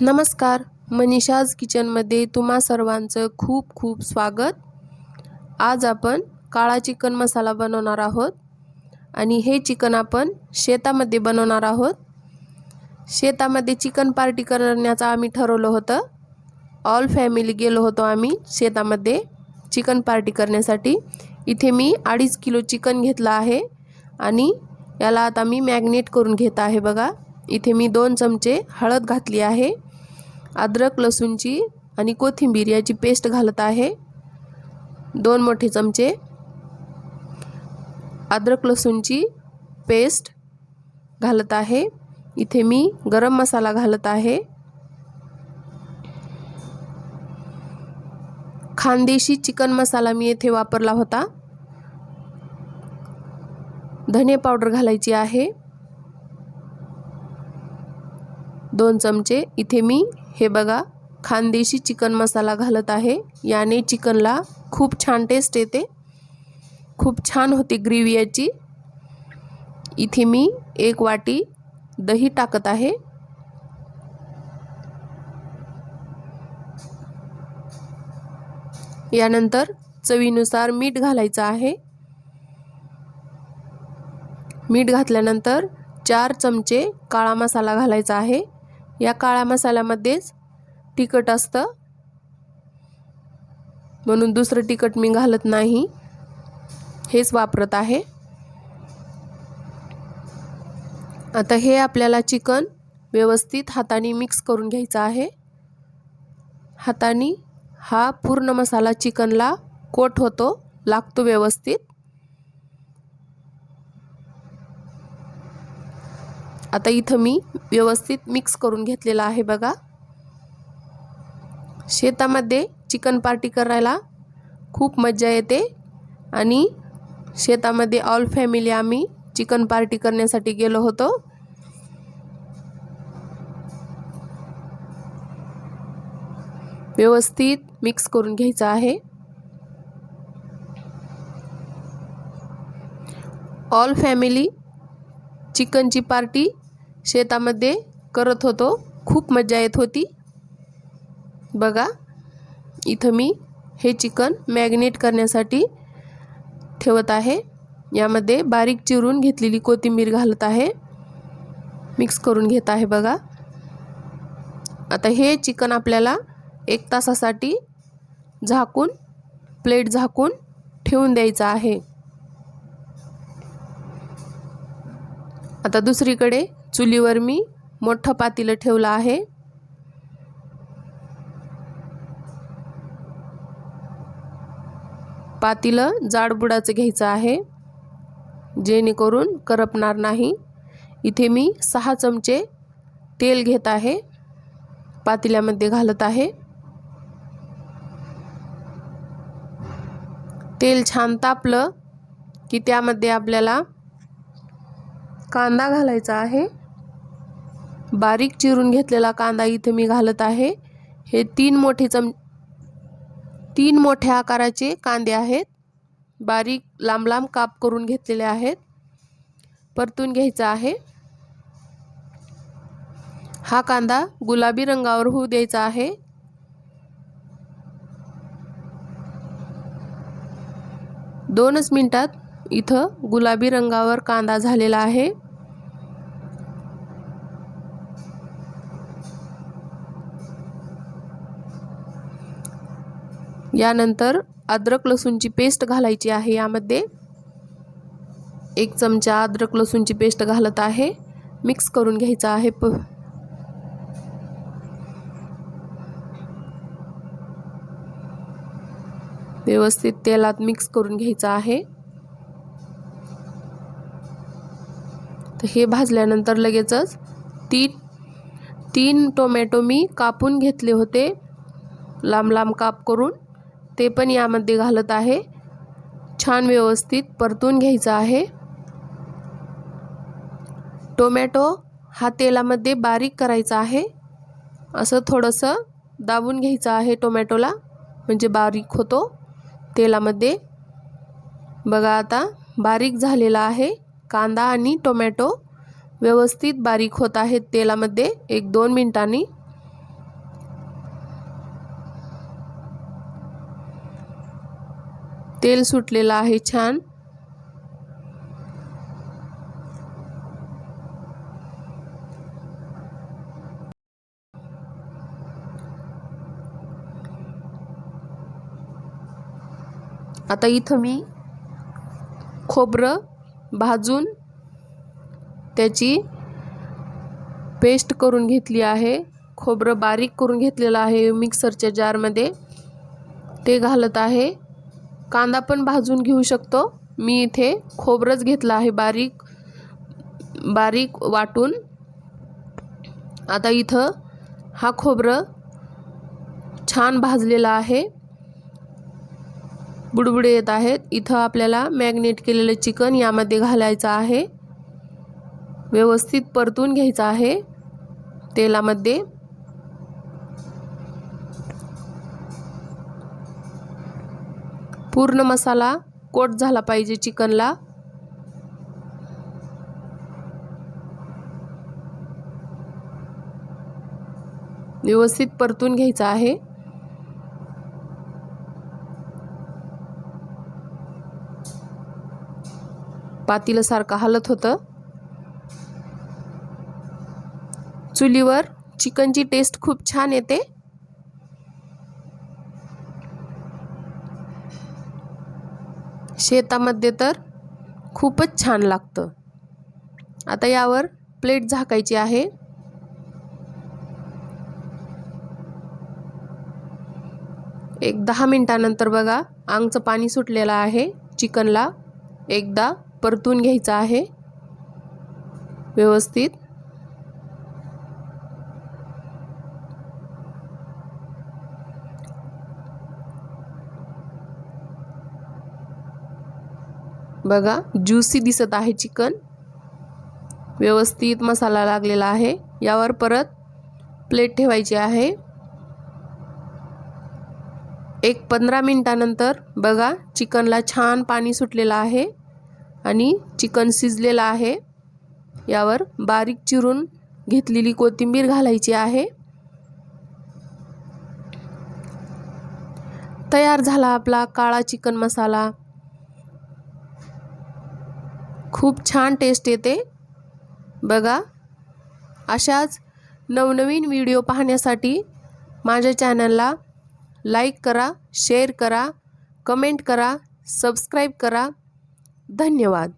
नमस्कार मनीषाज किचनमध्ये तुम्हा सर्वांचं खूप खूप स्वागत. आज आपण काळा चिकन मसाला बनवणार आहोत आणि हे चिकन आपण शेतामध्ये बनवणार आहोत. शेतामध्ये चिकन पार्टी करण्याचं आम्ही ठरवलं होतं. ऑल फॅमिली गेलो होतो आम्ही शेतामध्ये चिकन पार्टी करण्यासाठी. इथे मी अडीच किलो चिकन घेतलं आहे आणि याला आता मी मॅग्नेट करून घेत आहे बघा. इथे मी दोन चमचे हळद घातली आहे. अद्रक लसूणची आणि कोथिंबीर याची पेस्ट घालत आहे. दोन मोठे चमचे अद्रक लसूणची पेस्ट घालत आहे. इथे मी गरम मसाला घालत आहे. खानदेशी चिकन मसाला मी येथे वापरला होता. धने पावडर घालायची आहे. दोन चमचे. इथे मी हे बघा खानदेशी चिकन मसाला घालत आहे. याने चिकनला खूप छान टेस्ट येते. खूप छान होते ग्रेव्ही याची. इथे मी एक वाटी दही टाकत आहे. यानंतर चवीनुसार मीठ घालायचं आहे. मीठ घातल्यानंतर चार चमचे काळा मसाला घालायचा आहे. या काळ्या मसाल्यामध्येच तिखट असतं. म्हणून दुसरं तिखट मी घालत नाही. हेच वापरत आहे. आता हे आपल्याला चिकन व्यवस्थित हाताने मिक्स करून घ्यायचं आहे. हाताने हा पूर्ण मसाला चिकनला कोट होतो लागतो व्यवस्थित. आता इथं मी व्यवस्थित मिक्स करून घेतलेला आहे बघा. शेतामध्ये चिकन पार्टी करायला खूप मज्जा येते आणि शेतामध्ये ऑल फॅमिली आम्ही चिकन पार्टी करण्यासाठी गेलो होतो. व्यवस्थित मिक्स करून घ्यायचं आहे. ऑल फॅमिली चिकनची पार्टी शेतामध्ये करत होतो. खूप मजा येत होती. बघा इथं मी हे चिकन मॅग्नेट करण्यासाठी ठेवत आहे. यामध्ये बारीक चिरून घेतलेली कोथिंबीर घालत आहे. मिक्स करून घेत आहे बघा. आता हे चिकन आपल्याला एक तासासाठी झाकून प्लेट झाकून ठेवून द्यायचं आहे. आता दुसरीकडे चुलीवर मी मोठं पातीलं ठेवलं आहे. पातीलं जाडबुडाचं घ्यायचं आहे. जेणेकरून करपणार नाही. इथे मी सहा चमचे तेल घेत आहे. पातिल्यामध्ये घालत आहे. तेल छान तापलं की त्यामध्ये आपल्याला कांदा घालायचा आहे. बारीक चिरून घेतलेला कांदा इथे मी घालत आहे. हे तीन मोठे चम तीन मोठ्या आकाराचे कांदे आहेत. बारीक लांब लांब काप करून घेतलेले आहेत. परतून घ्यायचा आहे. हा कांदा गुलाबी रंगावर होऊ द्यायचा आहे. दोनच मिनटात इथं गुलाबी रंगावर कांदा झालेला आहे. यानंतर अद्रक लसूणची पेस्ट घालायची आहे. यामध्ये एक चमचा अद्रक लसूणची पेस्ट घालत आहे. मिक्स करून घ्यायचा आहे. प व्यवस्थित तेलात मिक्स करून घ्यायचं आहे. तर हे भाजल्यानंतर लगेचच तीन तीन टोमॅटो मी कापून घेतले होते. लांब लांब काप करून ते पण यामध्ये घालत आहे. छान व्यवस्थित परतून घ्यायचं आहे. टोमॅटो हा तेलामध्ये बारीक करायचा आहे. असं थोडंसं दाबून घ्यायचं आहे टोमॅटोला म्हणजे बारीक होतो तेलामध्ये. बघा आता बारीक झालेला आहे. कांदा आणि टोमॅटो व्यवस्थित बारीक होत आहेत तेलामध्ये एक दोन मिनटांनी. तेल सुटलेलं आहे छान. आता इथं मी खोबरं भाजून त्याची पेस्ट करून घेतली आहे. खोबरं बारीक करून घेतलेलं आहे मिक्सरच्या जारमध्ये ते घालत आहे. कांदा पण भाजून घेऊ शकतो. मी इथे खोबरंच घेतलं आहे बारीक बारीक वाटून. आता इथं हा खोबरं छान भाजलेला आहे. बुडबुडे येत आहेत. इथं आपल्याला मॅग्नेट केलेलं चिकन यामध्ये घालायचं आहे. व्यवस्थित परतून घ्यायचं आहे तेलामध्ये. पूर्ण मसाला कोट झाला पाहिजे चिकनला. व्यवस्थित परतून घ्यायचं आहे. पातीलासारखं हलत होतं. चुलीवर चिकनची टेस्ट खूप छान येते. शेतामध्ये तर खूपच छान लागतं. आता यावर प्लेट झाकायची आहे. एक दहा मिनटानंतर बघा आंगचं पाणी सुटलेलं आहे चिकनला. एकदा परतून घ्यायचं आहे. व्यवस्थित. बघा ज्युसी दिसत आहे चिकन. व्यवस्थित मसाला लागलेला आहे. यावर परत प्लेट ठेवायची आहे. एक पंधरा मिनटानंतर बघा चिकनला छान पाणी सुटलेलं आहे आणि चिकन शिजलेलं आहे. यावर बारीक चिरून घेतलेली कोथिंबीर घालायची आहे. तयार झाला आपला काळा चिकन मसाला. खूप छान टेस्ट येते. बघा अशाच नवनवीन व्हिडिओ पाहण्यासाठी माझ्या चॅनलला लाईक करा शेअर करा कमेंट करा सबस्क्राईब करा. धन्यवाद.